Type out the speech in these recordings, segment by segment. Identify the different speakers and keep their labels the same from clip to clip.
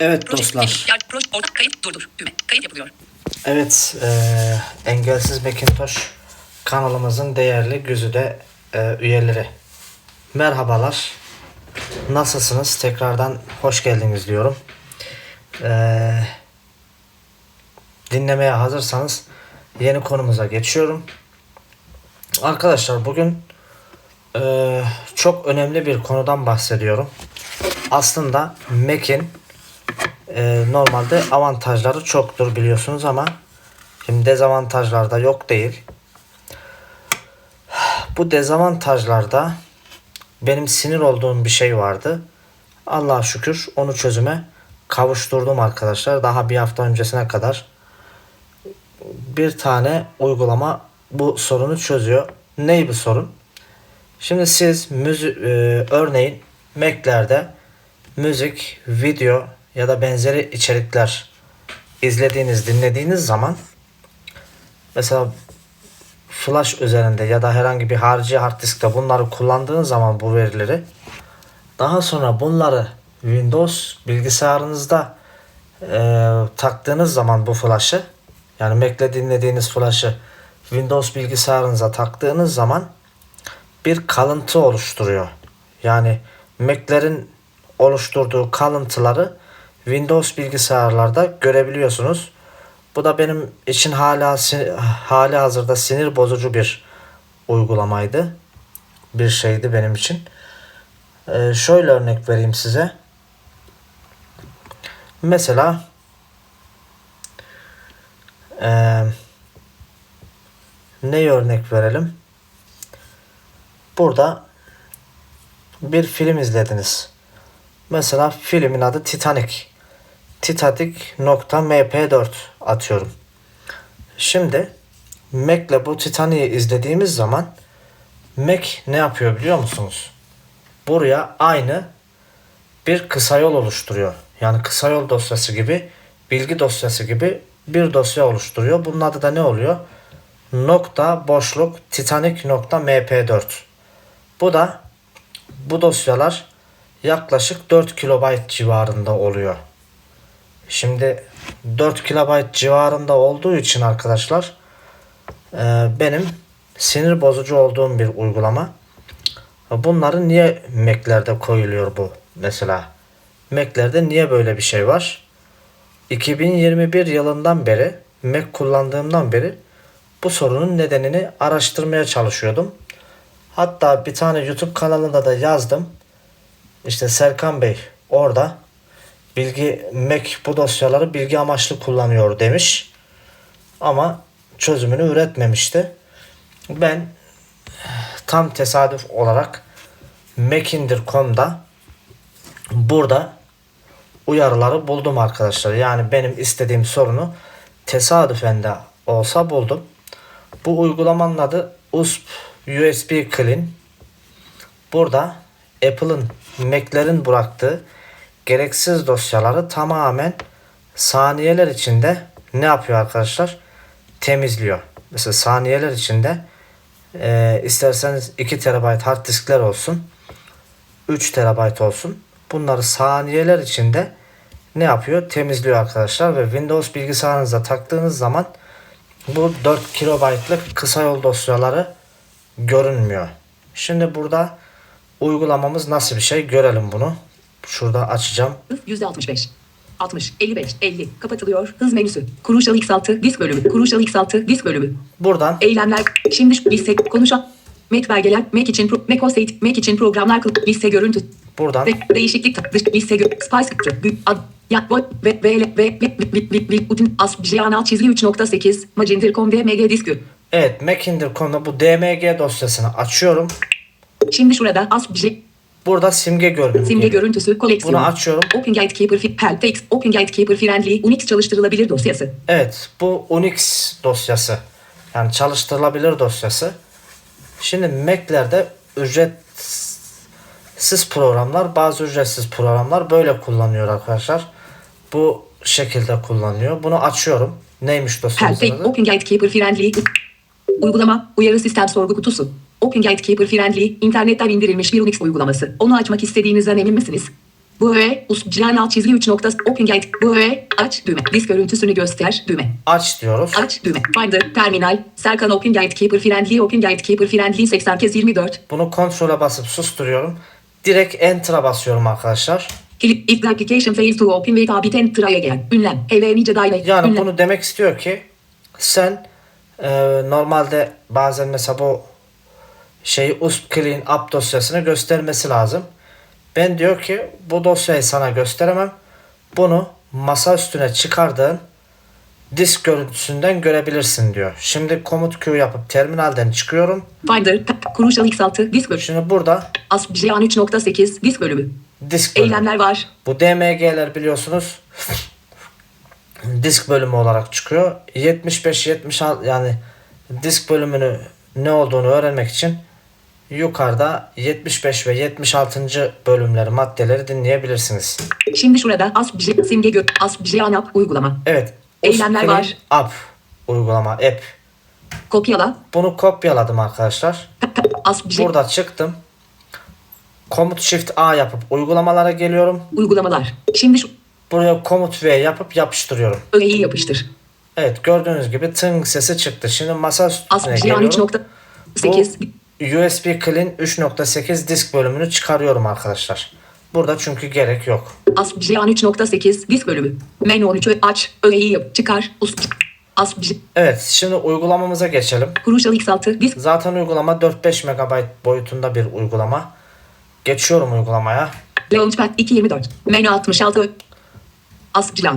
Speaker 1: Evet dostlar.
Speaker 2: kayıt, durdur. Kayıt yapılıyor.
Speaker 1: Evet, eee, Engelsiz Macintosh kanalımızın değerli güzide eee, üyeleri. Merhabalar. Nasılsınız? Tekrardan hoş geldiniz diyorum. Eee, dinlemeye hazırsanız yeni konumuza geçiyorum. Arkadaşlar bugün eee, çok önemli bir konudan bahsediyorum. Aslında Mac'in ee, normalde avantajları çoktur biliyorsunuz ama şimdi dezavantajlarda yok değil. Bu dezavantajlarda benim sinir olduğum bir şey vardı. Allah'a şükür onu çözüme kavuşturdum arkadaşlar. Daha bir hafta öncesine kadar bir tane uygulama bu sorunu çözüyor. Ney bu sorun? Şimdi siz müzik örneğin Mac'lerde müzik, video ya da benzeri içerikler izlediğiniz, dinlediğiniz zaman mesela flash üzerinde ya da herhangi bir harici hard diskte bunları kullandığınız zaman bu verileri daha sonra bunları Windows bilgisayarınızda e, taktığınız zaman bu flash'ı yani Mac'le dinlediğiniz flash'ı Windows bilgisayarınıza taktığınız zaman bir kalıntı oluşturuyor. Yani Mac'lerin oluşturduğu kalıntıları Windows bilgisayarlarda görebiliyorsunuz. Bu da benim için hala hali hazırda sinir bozucu bir uygulamaydı. Bir şeydi benim için. Ee, şöyle örnek vereyim size. Mesela eee ne örnek verelim? Burada bir film izlediniz. Mesela filmin adı Titanic. Titanic.mp4 atıyorum. Şimdi Mac'le bu Titanic'i izlediğimiz zaman Mac ne yapıyor biliyor musunuz? Buraya aynı bir kısa yol oluşturuyor. Yani kısa yol dosyası gibi, bilgi dosyası gibi bir dosya oluşturuyor. Bunun adı da ne oluyor? Nokta boşluk titanic.mp4. Bu da bu dosyalar yaklaşık 4 kilobayt civarında oluyor. Şimdi 4 kilobayt civarında olduğu için arkadaşlar e, benim sinir bozucu olduğum bir uygulama. Bunları niye Mac'lerde koyuluyor bu mesela? Mac'lerde niye böyle bir şey var? 2021 yılından beri Mac kullandığımdan beri bu sorunun nedenini araştırmaya çalışıyordum. Hatta bir tane YouTube kanalında da yazdım. İşte Serkan Bey orada bilgi Mac bu dosyaları bilgi amaçlı kullanıyor demiş. Ama çözümünü üretmemişti. Ben tam tesadüf olarak Macindir.com'da burada uyarıları buldum arkadaşlar. Yani benim istediğim sorunu tesadüfen de olsa buldum. Bu uygulamanın adı USB USB Clean. Burada Apple'ın Mac'lerin bıraktığı gereksiz dosyaları tamamen saniyeler içinde ne yapıyor arkadaşlar? Temizliyor. Mesela saniyeler içinde e, isterseniz 2 TB hard diskler olsun 3 TB olsun. Bunları saniyeler içinde ne yapıyor? Temizliyor arkadaşlar ve Windows bilgisayarınıza taktığınız zaman bu 4 kilobaytlık kısa yol dosyaları görünmüyor. Şimdi burada uygulamamız nasıl bir şey görelim bunu. Şurada açacağım.
Speaker 2: %65. 60, 55, 50. Kapatılıyor. Hız menüsü. Kuruşalı X6 disk bölümü. Kuruşalı X6 disk bölümü.
Speaker 1: Buradan
Speaker 2: Eylemler. Şimdi şu liste konuşan. Mac belgeler. Mac için pro, Mac OS 8, Mac için programlar kıl- liste görüntü.
Speaker 1: buradan
Speaker 2: Ve değişiklik dış liste gö spice gü- ad ya boy ve ve ve ve ve ve ve utin as janal çizgi 3.8 macindir.com dmg diskü.
Speaker 1: evet Macindir.com'da bu DMG dosyasını açıyorum.
Speaker 2: Şimdi şurada as
Speaker 1: Burada simge görünümü
Speaker 2: simge
Speaker 1: geliyor.
Speaker 2: görüntüsü koleksiyon.
Speaker 1: Bunu açıyorum.
Speaker 2: Open Gatekeeper text Open Gatekeeper friendly Unix çalıştırılabilir dosyası.
Speaker 1: Evet bu Unix dosyası. Yani çalıştırılabilir dosyası. Şimdi Mac'lerde ücretsiz programlar bazı ücretsiz programlar böyle kullanıyor arkadaşlar. Bu şekilde kullanıyor. Bunu açıyorum. Neymiş dosyamızın adı?
Speaker 2: Open Gatekeeper friendly Uygulama uyarı sistem sorgu kutusu. Open Gatekeeper friendly internetten indirilmiş bir Unix uygulaması. Onu açmak istediğinizden emin misiniz? Bu öğe, uscyan alt çizgi 3 nokta, open gate, bu öğe, aç, düğme, disk görüntüsünü göster, düğme,
Speaker 1: Aç diyoruz.
Speaker 2: aç, düğme, finder, terminal, Serkan open gatekeeper friendly, open gatekeeper friendly 80 kez 24,
Speaker 1: Bunu kontrole basıp susturuyorum. Direkt Enter'a basıyorum arkadaşlar.
Speaker 2: İf the application fails to open wait a bit and try again, ünlem, eve nice daire,
Speaker 1: Yani
Speaker 2: ünlem,
Speaker 1: bunu demek istiyor ki sen e, normalde bazen mesela bu şeyi USP Clean App dosyasını göstermesi lazım. Ben diyor ki bu dosyayı sana gösteremem. Bunu masa üstüne çıkardığın disk görüntüsünden görebilirsin diyor. Şimdi komut Q yapıp terminalden çıkıyorum.
Speaker 2: finder, Crucial X6, disk bölümü,
Speaker 1: Şimdi burada
Speaker 2: ASCII 3.8, disk bölümü,
Speaker 1: disk bölümü.
Speaker 2: eylemler var,
Speaker 1: Bu DMG'ler biliyorsunuz disk bölümü olarak çıkıyor. 75 76 yani disk bölümünü ne olduğunu öğrenmek için yukarıda 75 ve 76. bölümleri maddeleri dinleyebilirsiniz.
Speaker 2: Şimdi şurada ASCII simge gö, ASCII app uygulama,
Speaker 1: Evet.
Speaker 2: Eylemler var.
Speaker 1: App uygulama app.
Speaker 2: kopyala,
Speaker 1: Bunu kopyaladım arkadaşlar.
Speaker 2: ASCII
Speaker 1: Burada çıktım. Komut Shift A yapıp uygulamalara geliyorum.
Speaker 2: uygulamalar, şimdi şu
Speaker 1: Buraya Komut V yapıp yapıştırıyorum.
Speaker 2: öğeyi yapıştır,
Speaker 1: Evet gördüğünüz gibi tınk sesi çıktı. Şimdi masa üstüne geliyorum.
Speaker 2: 3.8,
Speaker 1: USB Clean 3.8 disk bölümünü çıkarıyorum arkadaşlar. Burada çünkü gerek yok.
Speaker 2: ASCII 3.8 disk bölümü. Menü 13'ü aç, öğeyi yap, çıkar, us,
Speaker 1: Evet şimdi uygulamamıza geçelim.
Speaker 2: Crucial X6 disk,
Speaker 1: Zaten uygulama 4-5 MB boyutunda bir uygulama. Geçiyorum uygulamaya.
Speaker 2: Launchpad 2.24, menü 66, ASCII,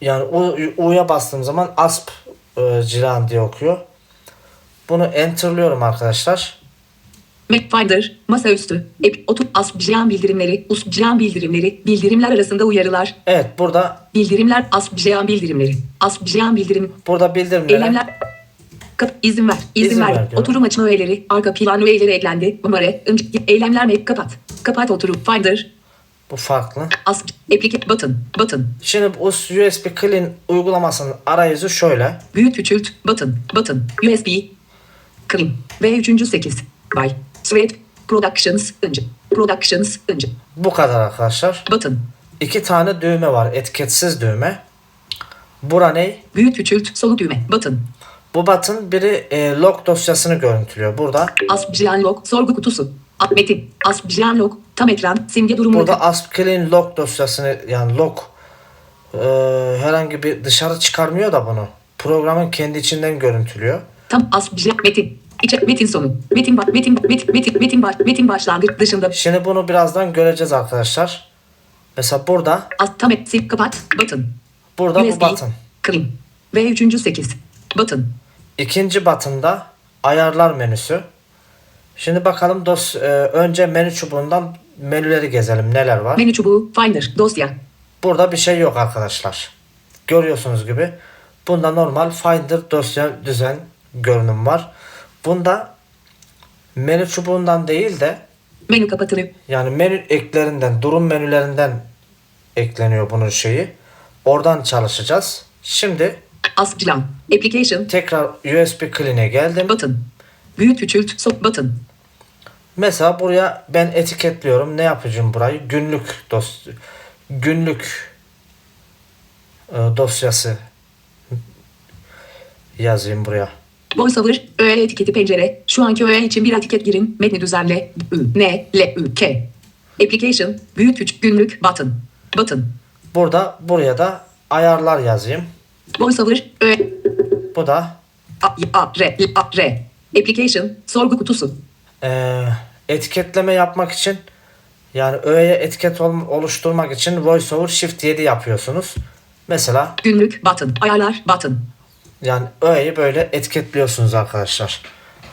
Speaker 1: Yani U, U'ya bastığım zaman ASP e, Cilan diye okuyor. Bunu enterlıyorum arkadaşlar.
Speaker 2: Mac Finder, masaüstü, app, otur, ASCII bildirimleri, USCII bildirimleri, bildirimler arasında uyarılar,
Speaker 1: Evet burada
Speaker 2: bildirimler, ASCII bildirimleri, ASCII bildirim,
Speaker 1: burada bildirimlere
Speaker 2: eylemler, Kap, izin ver, izin,
Speaker 1: İzin
Speaker 2: ver.
Speaker 1: ver.
Speaker 2: Oturum açma öğeleri, arka plan öğeleri eklendi. Numara, eylemler mi? Kapat. Kapat oturum. Finder,
Speaker 1: bu farklı.
Speaker 2: as, application, button, button.
Speaker 1: Şimdi bu USB Clean uygulamasının arayüzü şöyle.
Speaker 2: Büyük küçült, button, button, USB, clean. Ve üçüncü sekiz. Sweat, Productions, önce. Productions, önce.
Speaker 1: Bu kadar arkadaşlar.
Speaker 2: Button,
Speaker 1: İki tane düğme var. Etiketsiz düğme. Bura ne?
Speaker 2: büyük küçült, solu düğme, button.
Speaker 1: Bu button biri e, log dosyasını görüntülüyor. Burada
Speaker 2: Asbjian log, sorgu kutusu. Metin, Asbjian log, tam ekran, simge durumu.
Speaker 1: burada ASP Clean log dosyasını yani log e, herhangi bir dışarı çıkarmıyor da bunu. Programın kendi içinden görüntülüyor.
Speaker 2: Tam Asbjian metin. İçe, metin sonu. Metin, ba- metin, metin, metin, metin, baş, metin başlangıç dışında.
Speaker 1: Şimdi bunu birazdan göreceğiz arkadaşlar. Mesela burada
Speaker 2: et, sil, kapat, button.
Speaker 1: burada bu
Speaker 2: USB,
Speaker 1: button.
Speaker 2: clean. Ve üçüncü sekiz. Button.
Speaker 1: İkinci button'da ayarlar menüsü. Şimdi bakalım dos e, önce menü çubuğundan menüleri gezelim neler var.
Speaker 2: Menü çubuğu, Finder, dosya.
Speaker 1: Burada bir şey yok arkadaşlar. Görüyorsunuz gibi. Bunda normal Finder dosya düzen görünüm var. Bunda menü çubuğundan değil de
Speaker 2: Menü kapatılır.
Speaker 1: yani menü eklerinden, durum menülerinden ekleniyor bunun şeyi. Oradan çalışacağız. Şimdi
Speaker 2: Asbjian. Application,
Speaker 1: tekrar USB Clean'e geldim.
Speaker 2: button. Büyük küçült, sok, button.
Speaker 1: Mesela buraya ben etiketliyorum. Ne yapacağım burayı? Günlük dos günlük e, dosyası yazayım buraya.
Speaker 2: VoiceOver, öğe etiketi pencere. Şu anki öğe için bir etiket girin. Metni düzenle. Ü, N, L, Ü, K. Application, büyük küçük günlük, button. Button.
Speaker 1: Burada buraya da ayarlar yazayım.
Speaker 2: VoiceOver, öğe,
Speaker 1: Bu da
Speaker 2: A, A, R, A, R. Application, sorgu kutusu.
Speaker 1: e, etiketleme yapmak için yani öğeye etiket ol- oluşturmak için VoiceOver Shift 7 yapıyorsunuz. Mesela
Speaker 2: Günlük, button. Ayarlar, button.
Speaker 1: Yani öğeyi böyle etiketliyorsunuz arkadaşlar.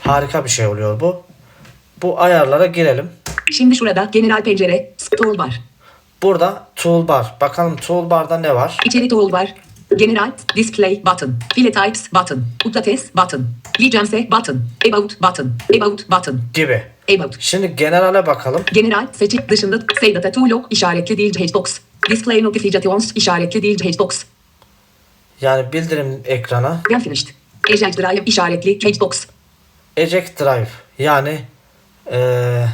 Speaker 1: Harika bir şey oluyor bu. Bu ayarlara girelim.
Speaker 2: Şimdi şurada general pencere, toolbar.
Speaker 1: Burada toolbar. Bakalım toolbar'da ne var?
Speaker 2: İçeri toolbar. General, display, button. File types, button. Utlates, button. License, button. About, button. About, button.
Speaker 1: Gibi.
Speaker 2: About.
Speaker 1: Şimdi generale bakalım.
Speaker 2: General seçik dışında Say Data to Log işaretli değil Hbox. Display Notifications işaretli değil Hbox.
Speaker 1: Yani bildirim ekranı.
Speaker 2: When finished. Eject Drive işaretli Hbox.
Speaker 1: Eject Drive. Yani eee,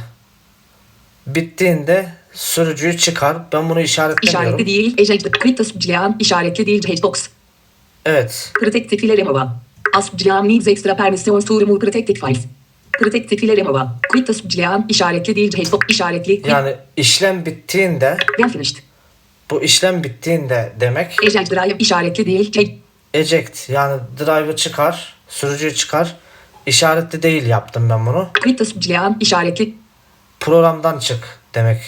Speaker 1: bittiğinde Sürücüyü çıkar. Ben bunu işaretlemiyorum.
Speaker 2: İşaretli değil. Eject. Kritta subcilian. İşaretli değil. Hbox.
Speaker 1: Evet.
Speaker 2: Protective remova. Asubcilian needs extra permissions to remove protected files. Protective remova. Kritta subcilian. İşaretli değil. Hbox. İşaretli.
Speaker 1: Yani işlem bittiğinde
Speaker 2: When finished.
Speaker 1: Bu işlem bittiğinde demek
Speaker 2: Eject drive. işaretli değil. Ej-
Speaker 1: eject yani drive'ı çıkar, sürücüyü çıkar. İşaretli değil yaptım ben bunu.
Speaker 2: Kritta subcilian. İşaretli.
Speaker 1: Programdan çık demek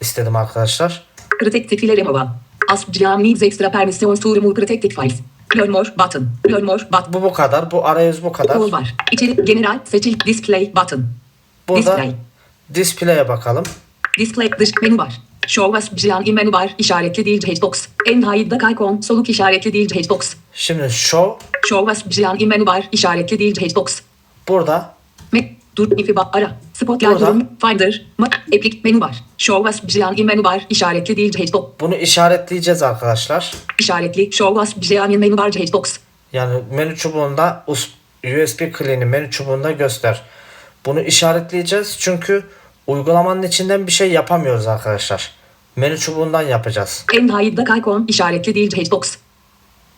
Speaker 1: istedim arkadaşlar.
Speaker 2: Protective remova. Asubcilian needs extra permissions to remove protected files. Learn more button. Learn more button.
Speaker 1: Bu bu kadar. Bu arayüz bu kadar.
Speaker 2: Tool var. İçerik general seçil display button.
Speaker 1: Burada
Speaker 2: Display.
Speaker 1: display'e bakalım.
Speaker 2: Display dış menü var. Show as menü var. İşaretli değil Hbox. En hide'da icon soluk işaretli değil Hbox.
Speaker 1: Şimdi show
Speaker 2: Show as menü var. İşaretli değil Hbox.
Speaker 1: burada
Speaker 2: Me dur ifi ba ara. Spotlight durum Finder. Ma Epic menü var. Show as menü var. İşaretli değil Hbox.
Speaker 1: bunu işaretleyeceğiz arkadaşlar.
Speaker 2: İşaretli. Show as menü var Hbox.
Speaker 1: Yani menü çubuğunda us- USB clean'i menü çubuğunda göster. Bunu işaretleyeceğiz çünkü uygulamanın içinden bir şey yapamıyoruz arkadaşlar. Menü çubuğundan yapacağız.
Speaker 2: En hide'da icon işaretli değil Hbox.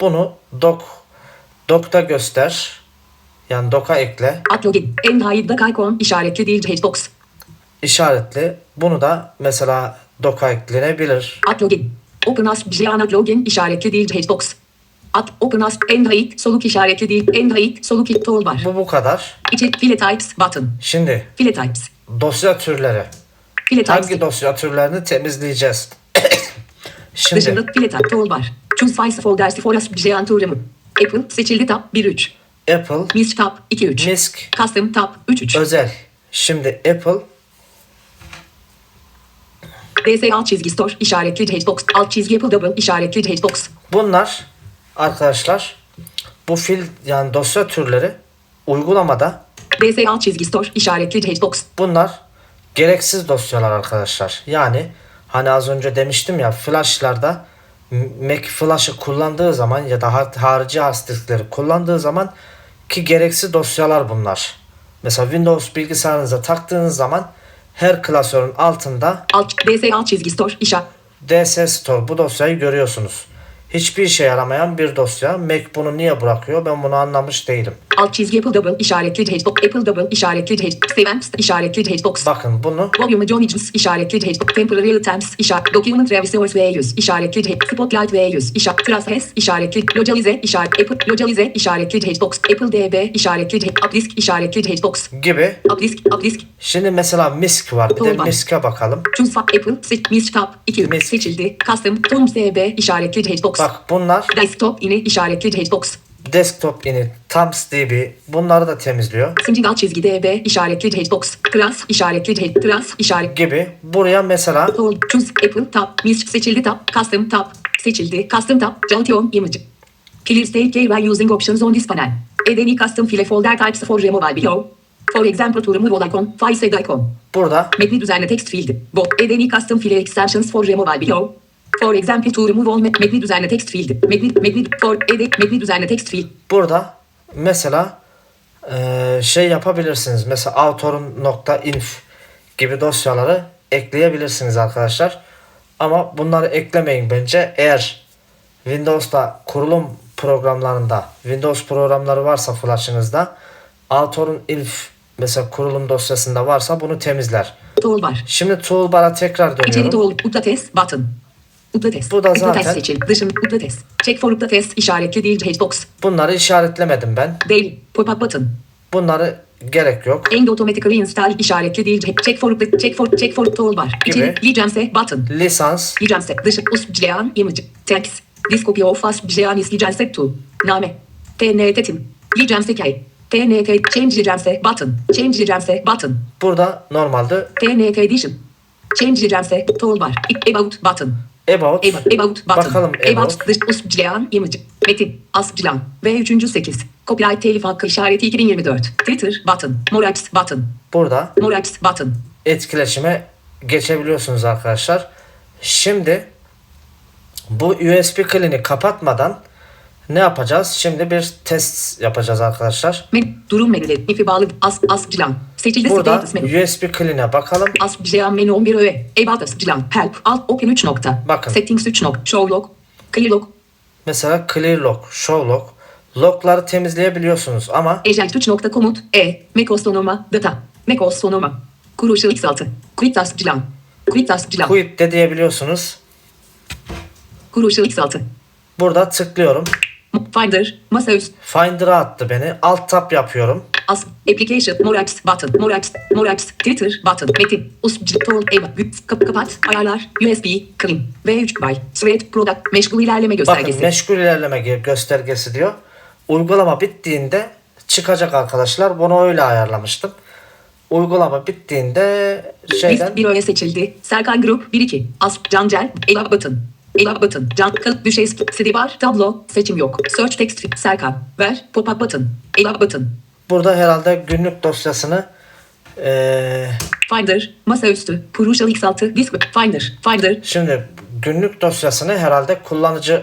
Speaker 1: Bunu doc doc'ta göster. Yani doc'a ekle.
Speaker 2: At login. En hide'da icon işaretli değil Hbox.
Speaker 1: işaretli. Bunu da mesela doc'a eklenebilir.
Speaker 2: At login. Open as Bjian at login işaretli değil Hbox. At open as en hide soluk işaretli değil. En hide soluk tool var.
Speaker 1: Bu bu kadar.
Speaker 2: İçerik file types button.
Speaker 1: Şimdi
Speaker 2: File types.
Speaker 1: Dosya türleri.
Speaker 2: File.
Speaker 1: Hangi dosya türlerini temizleyeceğiz? Şimdi
Speaker 2: Dışında file type tool var. Choose files folders for to remove. Apple seçildi tab 1-3.
Speaker 1: Apple,
Speaker 2: Misk tab 2-3.
Speaker 1: Misk,
Speaker 2: Custom tab 3-3.
Speaker 1: özel. Şimdi Apple
Speaker 2: DS alt çizgi store işaretli Hbox. Alt çizgi Apple double işaretli Hbox.
Speaker 1: bunlar arkadaşlar bu fil yani dosya türleri uygulamada
Speaker 2: DS alt çizgi store işaretli Hbox.
Speaker 1: bunlar gereksiz dosyalar arkadaşlar. Yani hani az önce demiştim ya flashlarda Mac flash'ı kullandığı zaman ya da har- harici hard kullandığı zaman ki gereksiz dosyalar bunlar. Mesela Windows bilgisayarınıza taktığınız zaman her klasörün altında
Speaker 2: Alt DS alt çizgi store işaret.
Speaker 1: DS Store bu dosyayı görüyorsunuz. Hiçbir işe yaramayan bir dosya. Mac bunu niye bırakıyor ben bunu anlamış değilim.
Speaker 2: Alt çizgi Apple double işaretli Hbox. Apple double işaretli Hbox. Savings işaretli Hbox.
Speaker 1: Bakın bunu
Speaker 2: Volume Johnny's işaretli Hbox. Temporary Temps işaret. Document Resource Values işaretli Hbox. Spotlight Values işaret. Traces işaretli. Localize işaret. Apple Localize işaretli Hbox. Apple DB işaretli Hbox. Updisk işaretli Hbox.
Speaker 1: gibi.
Speaker 2: Updisk Updisk.
Speaker 1: Şimdi mesela Misk var. Bir de. Misk'e bakalım.
Speaker 2: Choose Apple Misk Tab 2
Speaker 1: Misk.
Speaker 2: seçildi. Custom Tools DB işaretli Hbox.
Speaker 1: Bak bunlar
Speaker 2: Desktop ini işaretli Hbox.
Speaker 1: desktop init, Tams DB bunları da temizliyor
Speaker 2: Zincir alt çizgi DB işaretli Hbox. Class işaretli. Class işaret.
Speaker 1: gibi. Buraya mesela
Speaker 2: choose, Apple, tab, Misk seçildi tab, custom tab, seçildi, custom tab, Jaltion image. Clear state key while using options on this panel. Add any custom file folder types for removal below. For example to remove all icon, file save icon.
Speaker 1: burada
Speaker 2: Metni düzenle text field. Bot, add any custom file extensions for removal below. For example to remove all met- metni düzenle text field. Metni, metni, for, add, metni düzenle text field.
Speaker 1: burada mesela eee, şey yapabilirsiniz. Mesela autorun.inf gibi dosyaları ekleyebilirsiniz arkadaşlar. Ama bunları eklemeyin bence. Eğer Windows'ta kurulum programlarında Windows programları varsa flash'ınızda Autorun inf mesela kurulum dosyasında varsa bunu temizler.
Speaker 2: Tool var.
Speaker 1: Şimdi toolbar'a tekrar
Speaker 2: İçeri
Speaker 1: dönüyorum.
Speaker 2: tool, updates, button. Updates.
Speaker 1: Bu da
Speaker 2: Updates
Speaker 1: zaten-
Speaker 2: seçin. Dışın, updates. Check for updates işaretli değil Hbox.
Speaker 1: Bunları işaretlemedim ben.
Speaker 2: Değil. Pop-up button.
Speaker 1: Bunları gerek yok.
Speaker 2: End automatically install işaretli değil. Check for check for check for toolbar.
Speaker 1: Gibi.
Speaker 2: İçeri license button.
Speaker 1: Lisans
Speaker 2: License dışı usbjean image. Text. This copy of usbjean is license to. Name. TNT tim. License key. TNT change license button. Change license button.
Speaker 1: burada normalde
Speaker 2: TNT edition. Change license toolbar. About button.
Speaker 1: About,
Speaker 2: About, about button.
Speaker 1: bakalım about.
Speaker 2: Dış usbjean image. Metin. Asbjean. Ve 3. 8. Copyright telif hakkı işareti 2024. Twitter button. Morax button.
Speaker 1: Burada
Speaker 2: Morax button.
Speaker 1: etkileşime geçebiliyorsunuz arkadaşlar. Şimdi bu USB klini kapatmadan ne yapacağız? Şimdi bir test yapacağız arkadaşlar.
Speaker 2: Men, durum menüleri. İfi bağlı. As, asbjilan. Seçildi
Speaker 1: Burada
Speaker 2: status menü.
Speaker 1: USB clean'e bakalım.
Speaker 2: As Cihan menü 11 öğe. About us Cihan. Help. Alt open 3 nokta.
Speaker 1: Bakın.
Speaker 2: Settings 3 nokta. Show log. Clear log.
Speaker 1: Mesela clear lock, show lock. Lockları temizleyebiliyorsunuz ama
Speaker 2: Agent 3 nokta komut. E. macOS sonoma. Data. macOS sonoma. Kuru ışığı X6. Quick task Cihan. Quick task Cihan.
Speaker 1: quit de diyebiliyorsunuz.
Speaker 2: Kuru ışığı X6.
Speaker 1: Burada tıklıyorum.
Speaker 2: Finder. Masaüstü.
Speaker 1: Finder'a attı beni. Alt tab yapıyorum.
Speaker 2: As, application, more apps, button, more apps, more apps, Twitter, button, metin, usp, tol, eva, kap, kapat, ayarlar, USB, clean, V3 by, thread, product, meşgul ilerleme göstergesi.
Speaker 1: Bakın meşgul ilerleme ge- göstergesi diyor. Uygulama bittiğinde çıkacak arkadaşlar. Bunu öyle ayarlamıştım. Uygulama bittiğinde şeyden
Speaker 2: List bir öğe seçildi. Serkan Group 1-2. As, Cancel, Ela Button. Ela Button. Can, kalıp düşey, CD bar, tablo, seçim yok. Search text, Serkan. Ver, pop-up button. Ela Button.
Speaker 1: Burada herhalde günlük dosyasını eee,
Speaker 2: Finder, masaüstü, Purusha X6, disk, Finder, Finder.
Speaker 1: şimdi günlük dosyasını herhalde kullanıcı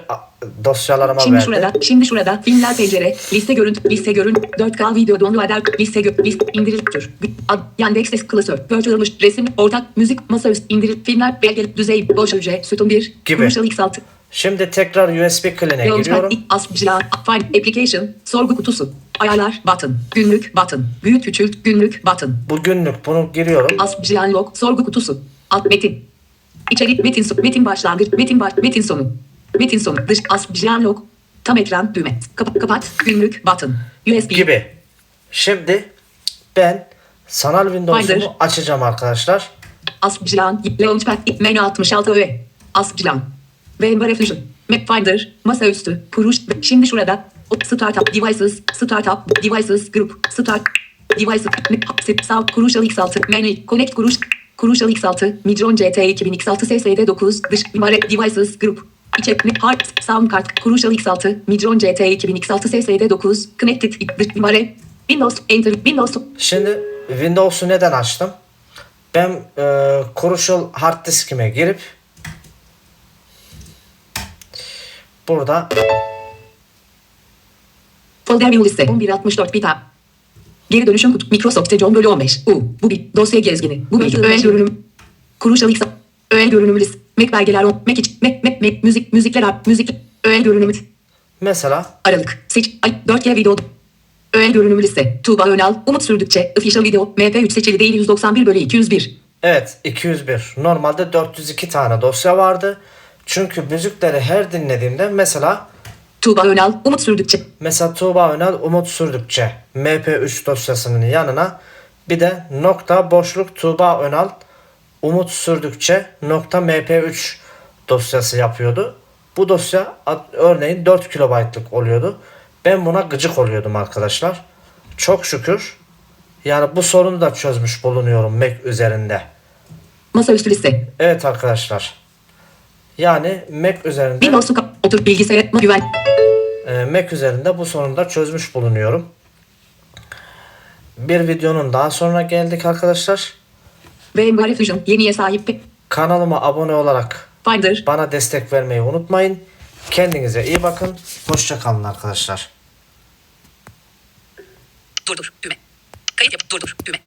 Speaker 1: dosyalarıma
Speaker 2: Şimdi
Speaker 1: verdi.
Speaker 2: şurada, şimdi şurada, filmler pencere, liste görüntü, liste görün, 4K video download eder, liste gö, list, indiril tür, ad, Yandex ses klasör, virtualmış, resim, ortak, müzik, masaüstü, indiril, filmler, belgeli, düzey, boş hücre, sütun 1,
Speaker 1: Gibi.
Speaker 2: Crucial X6,
Speaker 1: Şimdi tekrar USB clean'e giriyorum.
Speaker 2: Asbjila, Find, Application, sorgu kutusu, ayarlar, button, günlük, button, büyük küçült, günlük, button,
Speaker 1: Bu günlük bunu giriyorum.
Speaker 2: Asbjila log, sorgu kutusu, alt metin, içerik, metin, so- metin başlangıç, metin baş, metin sonu, metin sonu, dış, Asbjila log, tam ekran, düğme, kapat, kapat, günlük, button, USB,
Speaker 1: gibi. Şimdi ben sanal Windows'umu açacağım arkadaşlar.
Speaker 2: Asbjila, Launchpad, menü 66 öğe, Asbjila, VMware Fusion, Mapfinder, masaüstü, Puruş, şimdi şurada, Startup Devices, Startup Devices Group, Start Devices, Sağ, Crucial X6, Menü, Connect Kuruş, Crucial X6, Midron CT 2000 X6 SSD 9, Dış Mimare Devices Group, İçerik, Hard, Sound Card, Crucial X6, Midron CT 2000 X6 SSD 9, Connected, Mimare, Windows, Enter, Windows,
Speaker 1: Şimdi Windows'u neden açtım? Ben e, Crucial hard diskime girip burada
Speaker 2: Folder view liste 1164 bit A. Geri dönüşüm kutu Microsoft John bölü 15. U. Bu bir dosya gezgini. Bu bir öğe görünüm. Crucial X. Öğe görünümü list. Mac belgeler on. Mac iç. Mac, Mac, Mac, müzik, müzikler app, müzik. Öğe görünümü.
Speaker 1: mesela
Speaker 2: Aralık. Seç. Ay 4G video. Öğe görünümü liste. Tuğba Önal. Umut Sürdükçe. Official video. MP3 seçili değil 191 bölü 201.
Speaker 1: evet 201. Normalde 402 tane dosya vardı. Çünkü müzikleri her dinlediğimde mesela
Speaker 2: Tuğba Önal. Umut Sürdükçe.
Speaker 1: Mesela Tuğba Önal Umut Sürdükçe MP3 dosyasının yanına bir de nokta boşluk Tuğba Önal Umut Sürdükçe nokta MP3 dosyası yapıyordu. Bu dosya örneğin 4 kilobaytlık oluyordu. Ben buna gıcık oluyordum arkadaşlar. Çok şükür yani bu sorunu da çözmüş bulunuyorum Mac üzerinde.
Speaker 2: Masaüstü liste.
Speaker 1: Evet arkadaşlar. Yani Mac üzerinde
Speaker 2: Windows'u kap- otur bilgisayara güven.
Speaker 1: E, Mac üzerinde bu sorunu da çözmüş bulunuyorum. Bir videonun daha sonra geldik arkadaşlar.
Speaker 2: VMware Fusion. Yeniye sahip.
Speaker 1: Kanalıma abone olarak
Speaker 2: Finder.
Speaker 1: bana destek vermeyi unutmayın. Kendinize iyi bakın. Hoşça kalın arkadaşlar.
Speaker 2: Durdur. Düğme. Kayıt yap. Durdur. Düğme.